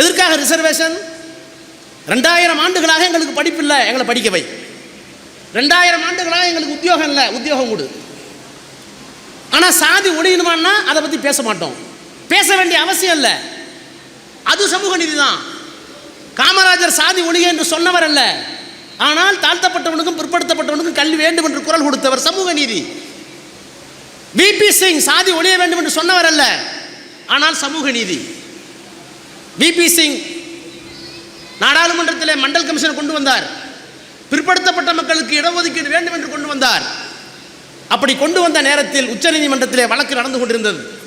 எதற்காக ரிசர்வேஷன் ரெண்டாயிரம் ஆண்டுகளாக எங்களுக்கு படிப்பு இல்லை எங்களை படிக்க வை. ரெண்டாயிரம் ஆண்டுகளாக எங்களுக்கு உத்தியோகம் இல்லை. உத்தியோகம் கொடு. ஆனால் சாதி ஒழியணுமான்னா அதை பற்றி பேச மாட்டோம். பேச வேண்டிய அவசியம் இல்லை. அது சமூக நீதி தான். காமராஜர் சாதி ஒழிய என்று சொன்னவர் அல்ல. ஆனால் தாழ்த்தப்பட்டவனுக்கும் பிற்படுத்தப்பட்டவனுக்கும் கல்வி வேண்டும் என்று குரல் கொடுத்தவர் சமூக நீதி. விபி சிங் சாதி ஒழிய வேண்டும் என்று சொன்னவர் அல்ல. ஆனால் சமூக நீதி. விபி சிங் நாடாளுமன்றத்திலே மண்டல் கமிஷன் கொண்டு வந்தார். பிற்படுத்தப்பட்ட மக்களுக்கு இடஒதுக்கீடு வேண்டும் என்று கொண்டு வந்தார். அப்படி கொண்டு வந்த நேரத்தில் உச்சநீதிமன்றத்திலே வழக்கு நடந்து கொண்டிருந்தது.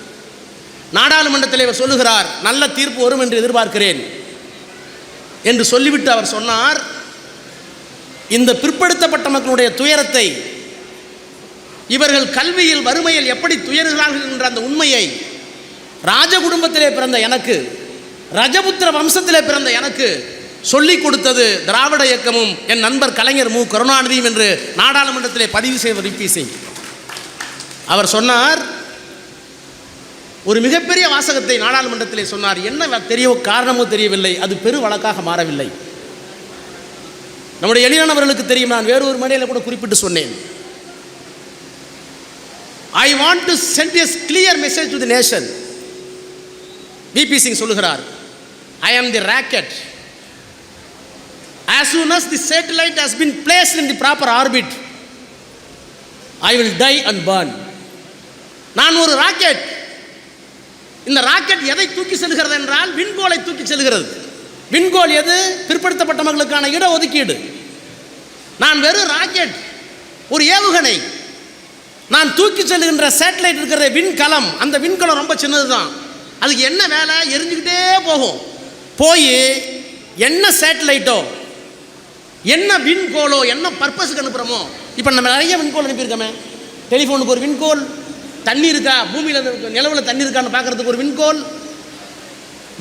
நாடாளுமன்றத்தில் இவர் சொல்லுகிறார் நல்ல தீர்ப்பு வரும் என்று எதிர்பார்க்கிறேன். என்று சொல்லிவிட்டு அவர் சொன்னார். இந்த பிற்படுத்தப்பட்ட மக்களுடைய துயரத்தை இவர்கள் கல்வியில் வறுமையில் எப்படி துயருகிறார்கள் என்ற அந்த உண்மையை ராஜ குடும்பத்திலே பிறந்த எனக்கு ரஜபுத்திர வம்சத்திலே பிறந்த எனக்கு சொல்லிக் கொடுத்தது திராவிட இயக்கமும் என் நண்பர் கலைஞர் மு. கருணாநிதியும் என்று நாடாளுமன்றத்திலே பதிவு செய்வது பி சிங் அவர் சொன்னார் ஒரு மிகப்பெரிய வாசகத்தை நாடாளுமன்றத்திலே சொன்னார். என்ன தெரிய காரணமோ தெரியவில்லை. அது பெரு வழக்காக மாறவில்லை. நம்முடைய எளிதானவர்களுக்கு தெரியும். நான் வேறு ஒரு மேடையில் கூட குறிப்பிட்டு சொன்னேன். I want to send a clear message to the nation PB Singh சொல்லுகிறார். I am the rocket as soon as the satellite has been placed in the proper orbit i will die and burn. நான் ஒரு rocket இந்த rocket எதை தூக்கி செல்கிறது என்றால் விண்கோலை தூக்கி செல்கிறது. விண்கோல் எது? பிற்படுத்தப்பட்ட மக்களுக்கான இட ஒதுக்கீடு நான் வெறும் ராக்கெட் ஒரு ஏவுகணை. நான் தூக்கி செல்கின்ற சேட்டலைட் இருக்கிற விண்கலம் அந்த விண்கலம் ரொம்ப சின்னது தான் அதுக்கு என்ன வேலை? எரிஞ்சுக்கிட்டே போகும். போய் என்ன சேட்டலைட்டோ என்ன விண்கோளோ என்ன பர்பஸுக்கு அனுப்புகிறோமோ இப்போ நம்ம நிறைய விண்கோள் அனுப்பியிருக்கோமே. டெலிஃபோனுக்கு ஒரு விண்கோல் தண்ணி இருக்கா பூமியில் நிலவில் தண்ணி இருக்கான்னு பார்க்கறதுக்கு ஒரு விண்கோல்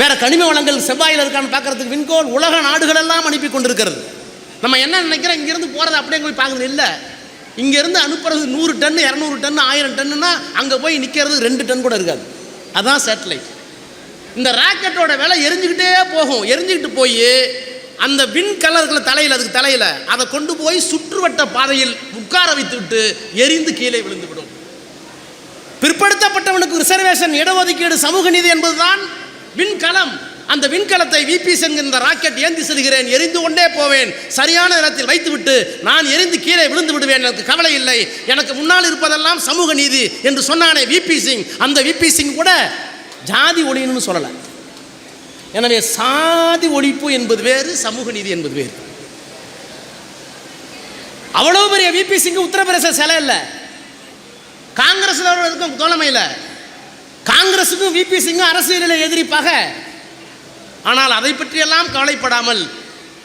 வேறு கனிம வளங்கள் செவ்வாயில் இருக்கான்னு பார்க்கறதுக்கு விண்கோல் உலக நாடுகள் எல்லாம் அனுப்பி கொண்டிருக்கிறது. நம்ம என்ன நினைக்கிறோம் இங்கேருந்து போகிறது அப்படியே போய் பார்க்குறது இல்லை. இங்கேருந்து அனுப்புறது நூறு டன் இரநூறு டன் ஆயிரம் டன்னுனா அங்கே போய் நிற்கிறது ரெண்டு டன் கூட இருக்காது. அதான் சேட்டலைட். இந்த ராக்கெட்டோட விலை எரிஞ்சுக்கிட்டே போகும். எரிஞ்சுக்கிட்டு போய் அந்த விண் கலர்களை தலையில் அதுக்கு தலையில் அதை கொண்டு போய் சுற்றுவட்ட பாதையில் உட்கார வைத்து விட்டு எரிந்து கீழே விழுந்து விடும் பிற்படுத்தப்பட்டவனுக்கு ரிசர்வேஷன் இடஒதுக்கீடு சமூக நீதி என்பதுதான் விண்கலம் அந்த விண்கலத்தை விபிஎஸ் என்கின்ற ராக்கெட் ஏந்தி செல்கிறேன் எரிந்து கொண்டே போவேன். சரியான நேரத்தில் வைத்துவிட்டு நான் எரிந்து கீழே விழுந்து விடுவேன் எனக்கு கவலை இல்லை. எனக்கு முன்னால் இருப்பதெல்லாம் சமூக நீதி என்று சொன்னானே விபி சிங். அந்த விபி சிங் கூட ஜாதி ஒழியணும்னு சொல்லலை. எனவே சாதி ஒழிப்பு என்பது வேறு சமூக நீதி என்பது வேறு. அவ்வளவு பெரிய விபி சிங் உத்தரப்பிரதேச சிலை இல்லை. காங்கிரஸ் இருக்கும் தோழமையில் காங்கிரஸுக்கும் விபி சிங்கும் அரசியலில் எதிரிப்பாக. ஆனால் அதை பற்றியெல்லாம் கவலைப்படாமல்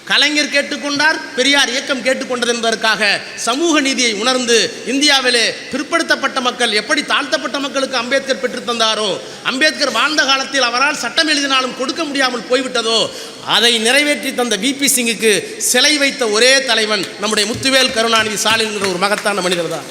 கலைஞர் கேட்டுக்கொண்டார் பெரியார் இயக்கம் கேட்டுக்கொண்டது என்பதற்காக சமூக நீதியை உணர்ந்து இந்தியாவிலே பிற்படுத்தப்பட்ட மக்கள் எப்படி தாழ்த்தப்பட்ட மக்களுக்கு அம்பேத்கர் பெற்று தந்தாரோ அம்பேத்கர் வாழ்ந்த காலத்தில் அவரால் சட்டம் எழுதினாலும் கொடுக்க முடியாமல் போய்விட்டதோ அதை நிறைவேற்றி தந்த விபி சிங்குக்கு சிலை வைத்த ஒரே தலைவன் நம்முடைய முத்துவேல் கருணாநிதி ஸ்டாலின் என்ற ஒரு மகத்தான மனிதர் தான்.